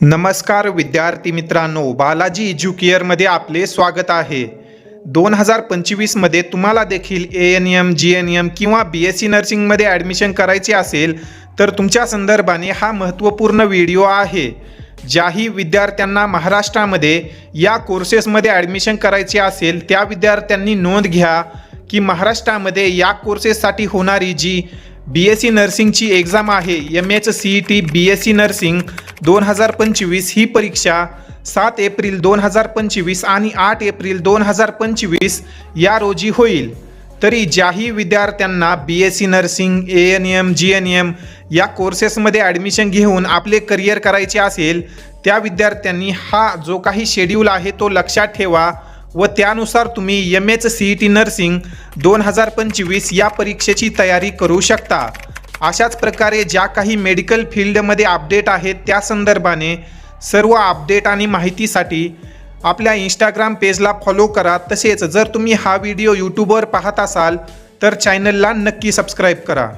नमस्कार विद्यार्थी मित्रांनो बालाजी एज्युकेअरमध्ये आपले स्वागत आहे. दोन हजार पंचवीसमध्ये तुम्हाला देखील A N M G N M किंवा बी एस सी नर्सिंगमध्ये ॲडमिशन करायचे असेल तर तुमच्या संदर्भाने हा महत्त्वपूर्ण व्हिडिओ आहे. ज्याही विद्यार्थ्यांना महाराष्ट्रामध्ये या कोर्सेसमध्ये ॲडमिशन करायचे असेल त्या विद्यार्थ्यांनी नोंद घ्या की महाराष्ट्रामध्ये या कोर्सेससाठी होणारी जी बी एस सी नर्सिंगची एक्झाम आहे M H C E T B S C nursing दोन हजार पंचवीस ही परीक्षा सात एप्रिल दोन हजार पंचवीस आणि आठ एप्रिल दोन हजार पंचवीस या रोजी होईल. तरी ज्याही विद्यार्थ्यांना B S C nursing A N M G N M या कोर्सेसमध्ये ॲडमिशन घेऊन आपले करिअर करायचे असेल त्या विद्यार्थ्यांनी हा जो काही शेड्यूल आहे तो लक्षात ठेवा व त्यानुसार तुम्ही M H C E T nursing दोन हजार पंचवीस या परीक्षेची तयारी करू शकता. अशाच प्रकारे ज्या काही मेडिकल फील्डमध्ये अपडेट आहेत त्या संदर्भाने सर्व अपडेट आणि माहितीसाठी आपल्या इंस्टाग्राम पेजला फॉलो करा. तसेच जर तुम्ही हा व्हिडिओ यूट्यूबवर पाहत असाल तर चॅनलला नक्की सबस्क्राईब करा.